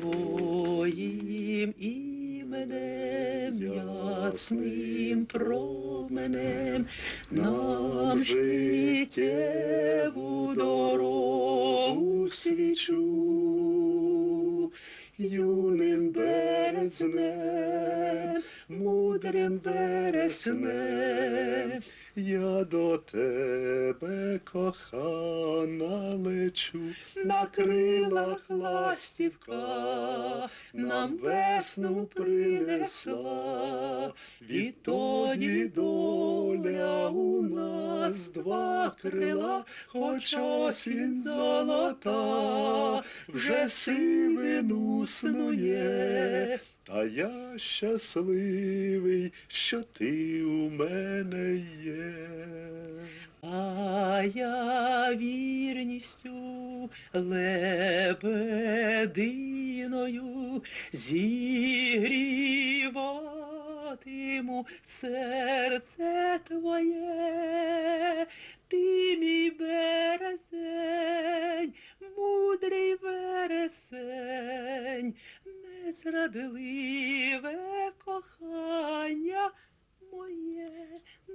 Твоїм іменем ясним променем нам життєву дорогу свічу, юним березнем, мудрим вересне, я до тебе кохана лечу, на крилах ластівка нам весну принесла, відтоді до. Нас два крила, хоч осінь золота, вже сивину снує. Та я щасливий, що ти у мене є. А я вірністю лебединою зігріватиму серце твоє, незрадливе кохання моє.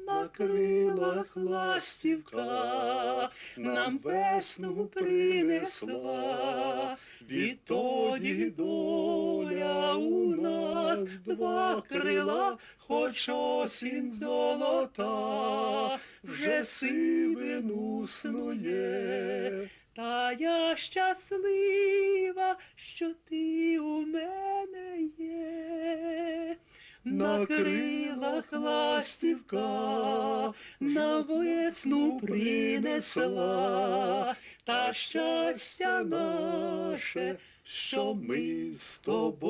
На крилах ластівка нам весну принесла, відтоді доля у нас два крила, хоч осінь золота, вже сивину снує. Та я щаслива, На крилах ластівка на весну принесла, та щастя наше, що ми з тобою.